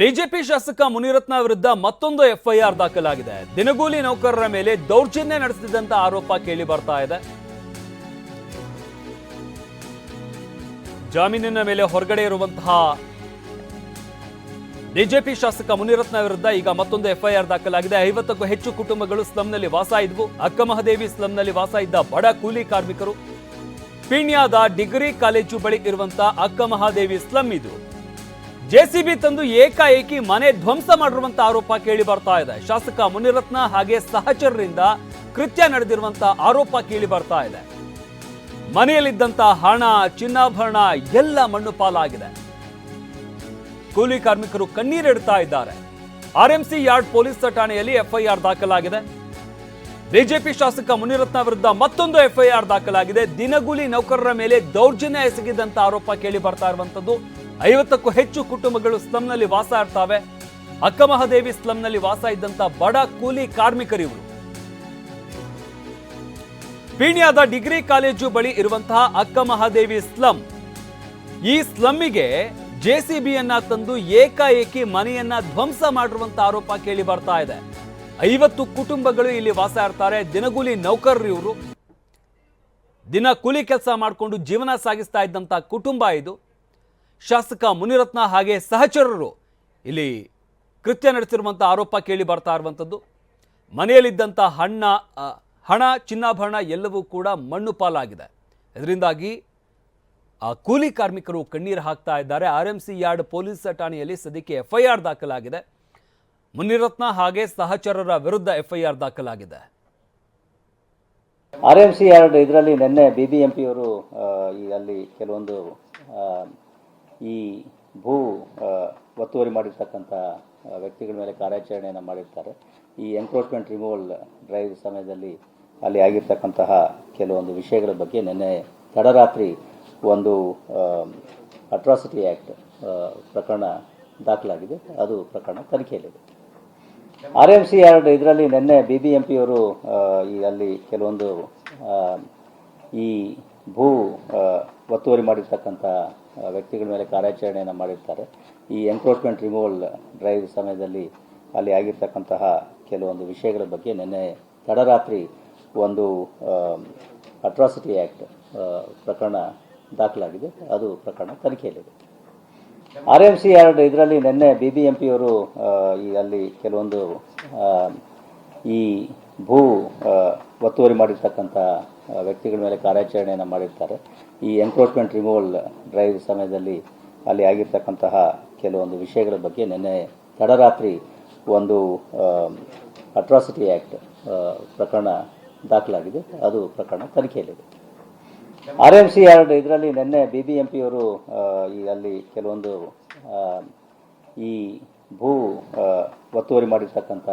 BJP ಶಾಸಕ ಮುನಿರತ್ನ ವಿರುದ್ಧ ಮತ್ತೊಂದು ಎಫ್ಐಆರ್ ದಾಖಲಾಗಿದೆ. ದಿನಗೂಲಿ ನೌಕರರ ಮೇಲೆ ದೌರ್ಜನ್ಯ ನಡೆಸಿದಂತ ಆರೋಪ ಕೇಳಿ ಬರ್ತಾ ಇದೆ. ಜಾಮೀನಿನ ಮೇಲೆ ಹೊರಗಡೆ ಇರುವಂತಹ ಬಿಜೆಪಿ ಶಾಸಕ ಮುನಿರತ್ನ ವಿರುದ್ಧ ಈಗ ಮತ್ತೊಂದು ಎಫ್ಐಆರ್ ದಾಖಲಾಗಿದೆ. ಐವತ್ತಕ್ಕೂ ಹೆಚ್ಚು ಕುಟುಂಬಗಳು ಸ್ಲಂನಲ್ಲಿ ವಾಸ ಇದ್ವು. ಅಕ್ಕಮಹದೇವಿ ಸ್ಲಂನಲ್ಲಿ ವಾಸ ಇದ್ದ ಬಡ ಕೂಲಿ ಕಾರ್ಮಿಕರು ಪೀಣ್ಯದ ಡಿಗ್ರಿ ಕಾಲೇಜು ಬಳಿ ಇರುವಂತಹ ಅಕ್ಕಮಹಾದೇವಿ ಸ್ಲಂ ಇದು. ಜೆಸಿಬಿ ತಂದು ಏಕಾಏಕಿ ಮನೆ ಧ್ವಂಸ ಮಾಡಿರುವಂತ ಆರೋಪ ಕೇಳಿ ಬರ್ತಾ ಇದೆ. ಶಾಸಕ ಮುನಿರತ್ನ ಹಾಗೆ ಸಹಚರರಿಂದ ಕೃತ್ಯ ನಡೆದಿರುವಂತ ಆರೋಪ ಕೇಳಿ ಬರ್ತಾ ಇದೆ. ಮನೆಯಲ್ಲಿದ್ದಂತ ಹಣ, ಚಿನ್ನಾಭರಣ ಎಲ್ಲ ಮಣ್ಣು ಪಾಲಾಗಿದೆ. ಕೂಲಿ ಕಾರ್ಮಿಕರು ಕಣ್ಣೀರಿಡ್ತಾ ಇದ್ದಾರೆ. ಆರ್ಎಂಸಿ ಯಾರ್ಡ್ ಪೊಲೀಸ್ ಠಾಣೆಯಲ್ಲಿ ಎಫ್ಐಆರ್ ದಾಖಲಾಗಿದೆ. ಬಿಜೆಪಿ ಶಾಸಕ ಮುನಿರತ್ನ ವಿರುದ್ಧ ಮತ್ತೊಂದು ಎಫ್ಐಆರ್ ದಾಖಲಾಗಿದೆ. ದಿನಗೂಲಿ ನೌಕರರ ಮೇಲೆ ದೌರ್ಜನ್ಯ ಎಸಗಿದಂತ ಆರೋಪ ಕೇಳಿ ಬರ್ತಾ ಇರುವಂತದ್ದು ಐವತ್ತಕ್ಕೂ ಹೆಚ್ಚು ಕುಟುಂಬಗಳು ಸ್ಲಂನಲ್ಲಿ ವಾಸ ಇರ್ತಾವೆ ಅಕ್ಕಮಹಾದೇವಿ ಸ್ಲಂನಲ್ಲಿ ವಾಸ ಇದ್ದಂತ ಬಡ ಕೂಲಿ ಕಾರ್ಮಿಕರಿವರು ಪೀಣ್ಯದ ಡಿಗ್ರಿ ಕಾಲೇಜು ಬಳಿ ಇರುವಂತಹ ಅಕ್ಕಮಹಾದೇವಿ ಸ್ಲಂ, ಈ ಸ್ಲಮ್ಮಿಗೆ ಜೆಸಿಬಿಯನ್ನ ತಂದು ಏಕಾಏಕಿ ಮನೆಯನ್ನ ಧ್ವಂಸ ಮಾಡಿರುವಂತ ಆರೋಪ ಕೇಳಿ ಬರ್ತಾ ಇದೆ. ಐವತ್ತು ಕುಟುಂಬಗಳು ಇಲ್ಲಿ ವಾಸ ಇರ್ತಾರೆ ದಿನಗೂಲಿ ನೌಕರರು ಇವರು. ದಿನ ಕೂಲಿ ಕೆಲಸ ಮಾಡಿಕೊಂಡು ಜೀವನ ಸಾಗಿಸ್ತಾ ಇದ್ದಂಥ ಕುಟುಂಬ ಇದು. ಶಾಸಕ ಮುನಿರತ್ನ ಹಾಗೆ ಸಹಚರರು ಇಲ್ಲಿ ಕೃತ್ಯ ನಡೆಸಿರುವಂಥ ಆರೋಪ ಕೇಳಿ ಬರ್ತಾ ಇರುವಂಥದ್ದು. ಮನೆಯಲ್ಲಿದ್ದಂಥ ಹಣ್ಣ ಹಣ, ಚಿನ್ನಾಭರಣ ಎಲ್ಲವೂ ಕೂಡ ಮಣ್ಣು ಪಾಲಾಗಿದೆ. ಇದರಿಂದಾಗಿ ಆ ಕೂಲಿ ಕಾರ್ಮಿಕರು ಕಣ್ಣೀರು ಹಾಕ್ತಾ ಇದ್ದಾರೆ. R M C yard police ಠಾಣೆಯಲ್ಲಿ ಸದ್ಯಕ್ಕೆ ಎಫ್ಐಆರ್ ದಾಖಲಾಗಿದೆ. ಮುನಿರತ್ನ ಹಾಗೆ ಸಹಚರರ ವಿರುದ್ಧ ಎಫ್ಐಆರ್ ದಾಖಲಾಗಿದೆ. ಆರ್ ಎಂ ಸಿ ಯಾರ್ಡ್ ಇದರಲ್ಲಿ ನಿನ್ನೆ ಬಿ ಬಿ ಎಂ ಅಲ್ಲಿ ಕೆಲವೊಂದು ಈ ಭೂ ಒತ್ತುವರಿ ಮಾಡಿರ್ತಕ್ಕಂಥ ವ್ಯಕ್ತಿಗಳ ಮೇಲೆ ಕಾರ್ಯಾಚರಣೆಯನ್ನು ಮಾಡಿರ್ತಾರೆ. ಈ ಎನ್ಕ್ರೋಚ್ಮೆಂಟ್ ರಿಮೂವಲ್ ಡ್ರೈವ್ ಸಮಯದಲ್ಲಿ ಅಲ್ಲಿ ಆಗಿರ್ತಕ್ಕಂತಹ ಕೆಲವೊಂದು ವಿಷಯಗಳ ಬಗ್ಗೆ ನಿನ್ನೆ ತಡರಾತ್ರಿ ಒಂದು ಅಟ್ರಾಸಿಟಿ ಆ್ಯಕ್ಟ್ ಪ್ರಕರಣ ದಾಖಲಾಗಿದೆ. ಅದು ಪ್ರಕರಣ ತನಿಖೆಯಲ್ಲಿದೆ. ಆರ್ ಎಂ ಸಿ ಎರಡು, ಇದರಲ್ಲಿ ನಿನ್ನೆ ಬಿ ಬಿ ಎಂ ಪಿಯವರು ಈ, ಅಲ್ಲಿ ಕೆಲವೊಂದು ಈ ಭೂ ಒತ್ತುವರಿ ಮಾಡಿರ್ತಕ್ಕಂಥ ವ್ಯಕ್ತಿಗಳ ಮೇಲೆ ಕಾರ್ಯಾಚರಣೆಯನ್ನು ಮಾಡಿರ್ತಾರೆ. ಈ ಎನ್ಕ್ರೋಚ್ಮೆಂಟ್ ರಿಮೂವಲ್ ಡ್ರೈವ್ ಸಮಯದಲ್ಲಿ ಅಲ್ಲಿ ಆಗಿರ್ತಕ್ಕಂತಹ ಕೆಲವೊಂದು ವಿಷಯಗಳ ಬಗ್ಗೆ ನಿನ್ನೆ ತಡರಾತ್ರಿ ಒಂದು ಅಟ್ರಾಸಿಟಿ ಆ್ಯಕ್ಟ್ ಪ್ರಕರಣ ದಾಖಲಾಗಿದೆ. ಅದು ಪ್ರಕರಣ ತನಿಖೆಯಲ್ಲಿದೆ. ಆರ್ ಎಂ ಸಿ ಯಾರ್ಡ್ ಇದರಲ್ಲಿ ನಿನ್ನೆ ಬಿ ಬಿ ಎಂ ಪಿಯವರು ಈ ಅಲ್ಲಿ ಕೆಲವೊಂದು ಈ ಭೂ ಒತ್ತುವರಿ ಮಾಡಿರ್ತಕ್ಕಂಥ ವ್ಯಕ್ತಿಗಳ ಮೇಲೆ ಕಾರ್ಯಾಚರಣೆಯನ್ನು ಮಾಡಿರ್ತಾರೆ. ಈ ಎನ್ಕ್ರೋಚ್ಮೆಂಟ್ ರಿಮೂವಲ್ ಡ್ರೈವ್ ಸಮಯದಲ್ಲಿ ಅಲ್ಲಿ ಆಗಿರ್ತಕ್ಕಂತಹ ಕೆಲವೊಂದು ವಿಷಯಗಳ ಬಗ್ಗೆ ನಿನ್ನೆ ತಡರಾತ್ರಿ ಒಂದು ಅಟ್ರಾಸಿಟಿ ಆ್ಯಕ್ಟ್ ಪ್ರಕರಣ ದಾಖಲಾಗಿದೆ. ಅದು ಪ್ರಕರಣ ತನಿಖೆಯಲ್ಲಿದೆ. ಆರ್ ಎಂ ಸಿ ಎರಡು, ಇದರಲ್ಲಿ ನಿನ್ನೆ ಬಿ ಬಿ ಎಂ ಪಿಯವರು ಈ ಅಲ್ಲಿ ಕೆಲವೊಂದು ಈ ಭೂ ಒತ್ತುವರಿ ಮಾಡಿರ್ತಕ್ಕಂಥ